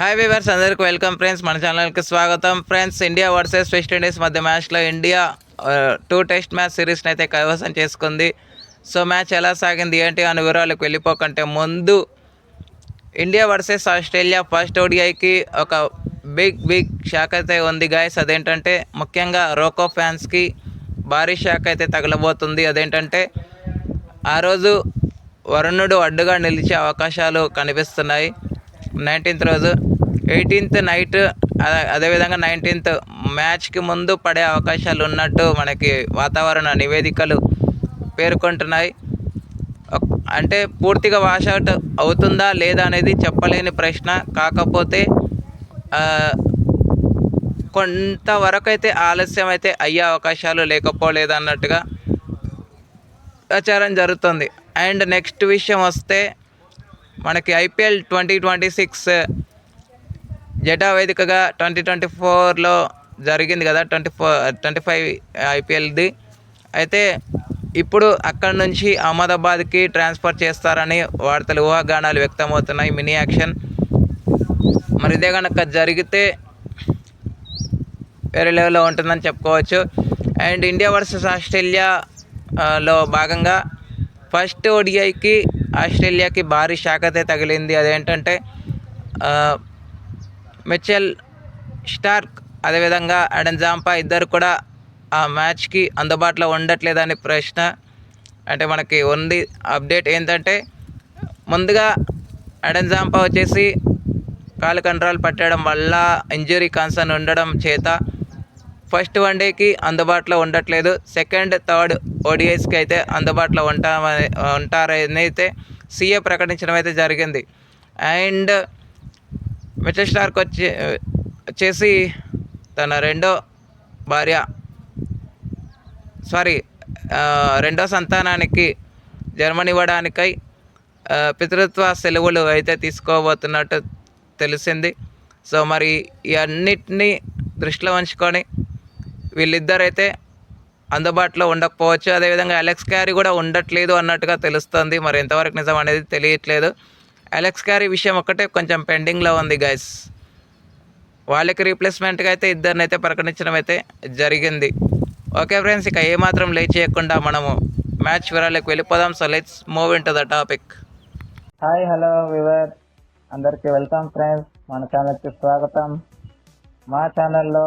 Hi viewers అందరికి welcome friends మన ఛానల్కి స్వాగతం. Friends India versus West Indies మధ్య మ్యాచ్లో ఇండియా టూ టెస్ట్ మ్యాచ్ సిరీస్ని అయితే కైవసం చేసుకుంది. సో మ్యాచ్ ఎలా సాగింది ఏంటి అనే వివరాలకు వెళ్ళిపోకంటే ముందు ఇండియా వర్సెస్ ఆస్ట్రేలియా ఫస్ట్ ఓడిఐకి ఒక బిగ్ బిగ్ షాక్ అయితే ఉంది గాయస్ అదేంటంటే ముఖ్యంగా రోకో ఫ్యాన్స్కి భారీ షాక్ అయితే తగలబోతుంది. అదేంటంటే ఆ రోజు వరుణుడు అడ్డుగా నిలిచే అవకాశాలు కనిపిస్తున్నాయి. నైన్టీన్త్ రోజు. ఎయిటీన్త్ నైట్ అదేవిధంగా నైన్టీన్త్ మ్యాచ్కి ముందు పడే అవకాశాలు ఉన్నట్టు మనకి వాతావరణ నివేదికలు పేర్కొంటున్నాయి. అంటే పూర్తిగా వాషౌట్ అవుతుందా లేదా అనేది చెప్పలేని ప్రశ్న. కాకపోతే కొంతవరకు అయితే ఆలస్యం అయితే అయ్యే అవకాశాలు లేకపోలేదు అన్నట్టుగా ప్రచారం జరుగుతుంది. అండ్ నెక్స్ట్ విషయం వస్తే మనకి IPL twenty twenty six Jeddah వేదికగా ట్వంటీ ట్వంటీ ఫోర్లో జరిగింది కదా ట్వంటీ ఫోర్ ట్వంటీ ఫైవ్ ఐపీఎల్ది. అయితే ఇప్పుడు అక్కడ నుంచి అహ్మదాబాద్కి ట్రాన్స్ఫర్ చేస్తారని వార్తలు ఊహాగానాలు వ్యక్తమవుతున్నాయి మినీ యాక్షన్. మరి ఇదే కనుక జరిగితే వేరే లెవెల్లో ఉంటుందని చెప్పుకోవచ్చు. అండ్ ఇండియా వర్సెస్ ఆస్ట్రేలియాలో భాగంగా ఫస్ట్ ఓడిఐకి ఆస్ట్రేలియాకి భారీ షాక్ అయితే తగిలింది. అదేంటంటే మిచెల్ స్టార్క్ అదేవిధంగా అడన్ జాంపా ఇద్దరు కూడా ఆ మ్యాచ్కి అందుబాటులో ఉండట్లేదని ప్రశ్న. అంటే మనకి ఉంది. అప్డేట్ ఏంటంటే ముందుగా అడన్ జాంపా వచ్చేసి కాలు కంట్రోల్ పట్టడం వల్ల ఇంజురీ కన్సర్న్ ఉండడం చేత ఫస్ట్ వన్డేకి అందుబాటులో ఉండట్లేదు. సెకండ్ థర్డ్ ఓడిఐస్కి అయితే అందుబాటులో ఉంటామని ఉంటారని అయితే సీఏ ప్రకటించడం అయితే జరిగింది. అండ్ మిచెల్ స్టార్క్ వచ్చి వచ్చేసి తన రెండో భార్య సారీ రెండో సంతానానికి జన్మనివ్వడానికై పితృత్వ సెలవులు అయితే తీసుకోబోతున్నట్టు తెలిసింది. సో మరి ఇవన్నిటినీ దృష్టిలో ఉంచుకొని వీళ్ళిద్దరైతే అందుబాటులో ఉండకపోవచ్చు. అదేవిధంగా అలెక్స్ క్యారీ కూడా ఉండట్లేదు అన్నట్టుగా తెలుస్తుంది. మరి ఎంతవరకు నిజం అనేది తెలియట్లేదు. అలెక్స్ క్యారీ విషయం ఒక్కటే కొంచెం పెండింగ్లో ఉంది గైస్ వాళ్ళకి రీప్లేస్మెంట్గా అయితే ఇద్దరిని అయితే ప్రకటించడం అయితే జరిగింది. ఓకే ఫ్రెండ్స్ ఇక ఏమాత్రం లేట్ చేయకుండా మనము మ్యాచ్ వివరాలకు వెళ్ళిపోదాం. So let's move in to the topic hi hello viewer అందరికీ వెల్కమ్ ఫ్రెండ్స్ మన ఛానల్కి స్వాగతం. మా ఛానల్లో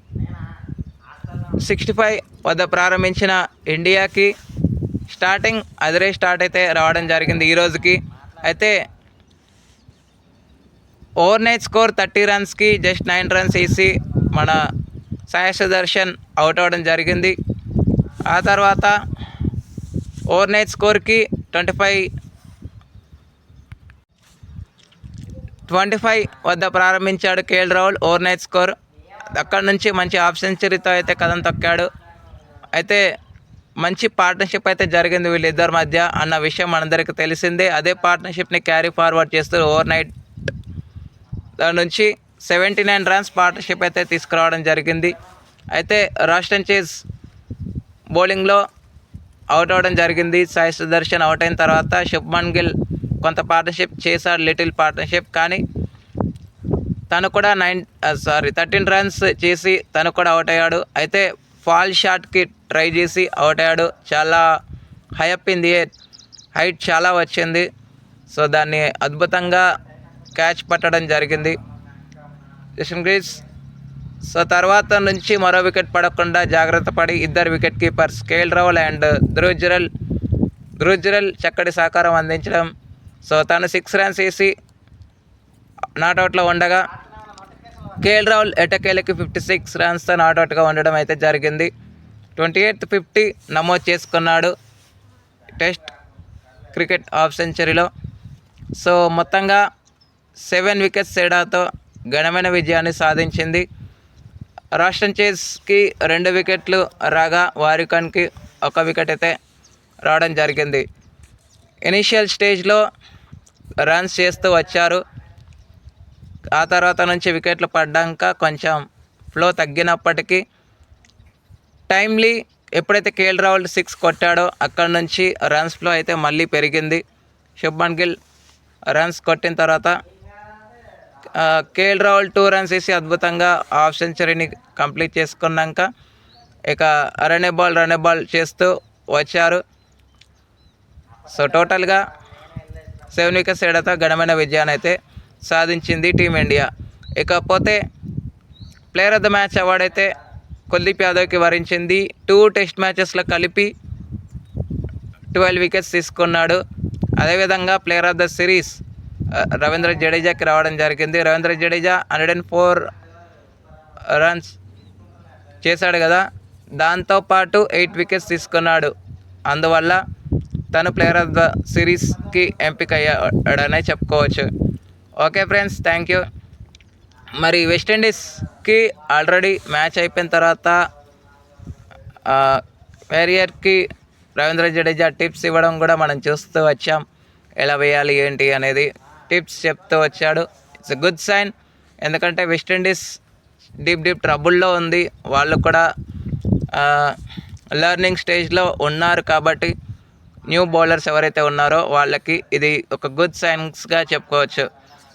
సిక్స్టీ ఫైవ్ వద్ద ప్రారంభించిన ఇండియాకి స్టార్టింగ్ అదిరే స్టార్ట్ అయితే రావడం జరిగింది ఈ రోజుకి. అయితే ఓవర్ నైట్ స్కోర్ థర్టీ రన్స్కి జస్ట్ నైన్ రన్స్ వేసి మన సాయి సుదర్శన్ అవుట్ అవ్వడం జరిగింది. ఆ తర్వాత ఓవర్ నైట్ స్కోర్కి ట్వంటీ ఫైవ్ ట్వంటీ ఫైవ్ వద్ద ప్రారంభించాడు KL Rahul. Overnight score అక్కడ నుంచి మంచి హాఫ్ సెంచరీతో అయితే కథం తొక్కాడు. అయితే మంచి పార్ట్నర్షిప్ అయితే జరిగింది వీళ్ళిద్దరి మధ్య అన్న విషయం మనందరికీ తెలిసిందే. అదే పార్ట్నర్షిప్ని క్యారీ ఫార్వర్డ్ చేస్తూ ఓవర్ నైట్ దాని నుంచి సెవెంటీ నైన్ రన్స్ పార్ట్నర్షిప్ అయితే తీసుకురావడం జరిగింది. అయితే రాష్ట్రం చేజ్ బౌలింగ్లో అవుట్ అవ్వడం జరిగింది. సాయి సుదర్శన్ అవుట్ అయిన తర్వాత శుభ్మన్ గిల్ కొంత పార్ట్నర్షిప్ చేశాడు లిటిల్ పార్ట్నర్షిప్ కానీ తను కూడా నైన్ సారీ థర్టీన్ రన్స్ చేసి తను కూడా అవుట్ అయ్యాడు. అయితే ఫాల్ షాట్కి ట్రై చేసి అవుట్ అయ్యాడు. చాలా hype in the air height చాలా వచ్చింది. సో దాన్ని అద్భుతంగా క్యాచ్ పట్టడం జరిగింది. కిషన్ గ్రీస్ సో తర్వాత నుంచి మరో వికెట్ పడకుండా జాగ్రత్త పడి ఇద్దరు wicket keepers KL Rahul and Dhruv Jurel Dhruv Jurel చక్కటి సహకారం అందించడం. సో తను సిక్స్ రన్స్ వేసి నాట్అవుట్లో ఉండగా కేఎల్ రాహుల్ ఎటకేలకి ఫిఫ్టీ సిక్స్ రన్స్తో నాట్అవుట్గా ఉండడం అయితే జరిగింది. ట్వంటీ ఎయిత్ ఫిఫ్టీ నమోదు చేసుకున్నాడు. టెస్ట్ క్రికెట్ హాఫ్ సెంచరీలో. సో మొత్తంగా సెవెన్ వికెట్స్ తేడాతో ఘనమైన విజయాన్ని సాధించింది. రాష్ట్రం చేస్కి రెండు వికెట్లు రాగా వారికన్కి ఒక వికెట్ అయితే రావడం జరిగింది. ఇనీషియల్ స్టేజ్లో రన్స్ చేస్తూ వచ్చారు. ఆ తర్వాత నుంచి వికెట్లు పడ్డాక కొంచెం ఫ్లో తగ్గినప్పటికీ టైమ్లీ ఎప్పుడైతే కేఎల్ రాహుల్ సిక్స్ కొట్టాడో అక్కడ నుంచి రన్స్ ఫ్లో అయితే మళ్ళీ పెరిగింది. శుభ్మన్ గిల్ రన్స్ కొట్టిన తర్వాత కేఎల్ రాహుల్ టూ రన్స్ వేసి అద్భుతంగా హాఫ్ సెంచరీని కంప్లీట్ చేసుకున్నాక ఇక రనే బాల్ రనే బాల్ చేస్తూ వచ్చారు. సో టోటల్గా సెవెన్ వికెట్స్ ఏడతో ఘనమైన విజయాన్ని అయితే సాధించింది టీమిండియా. ఇకపోతే player of the match award అయితే కుల్దీప్ యాదవ్కి వరించింది. టూ టెస్ట్ మ్యాచెస్లో కలిపి ట్వెల్వ్ వికెట్స్ తీసుకున్నాడు. అదేవిధంగా player of the series Ravindra జడేజాకి రావడం జరిగింది. Ravindra Jadeja hundred and four runs చేశాడు కదా. దాంతోపాటు ఎయిట్ వికెట్స్ తీసుకున్నాడు. అందువల్ల తను ప్లేయర్ ఆఫ్ ద సిరీస్కి ఎంపిక అయ్యాడనే చెప్పుకోవచ్చు. ఓకే ఫ్రెండ్స్ థ్యాంక్ యూ మరి వెస్టిండీస్కి ఆల్రెడీ మ్యాచ్ అయిపోయిన తర్వాత వేరియర్కి రవీంద్ర జడేజా టిప్స్ ఇవ్వడం కూడా మనం చూస్తూ వచ్చాం. ఎలా వేయాలి ఏంటి అనేది టిప్స్ చెప్తూ వచ్చాడు. ఇట్స్ ఎ గుడ్ సైన్ ఎందుకంటే వెస్టిండీస్ డీప్ డీప్ ట్రబుల్లో ఉంది. వాళ్ళు కూడా లెర్నింగ్ స్టేజ్లో ఉన్నారు కాబట్టి న్యూ బౌలర్స్ ఎవరైతే ఉన్నారో వాళ్ళకి ఇది ఒక గుడ్ సైన్స్గా చెప్పుకోవచ్చు.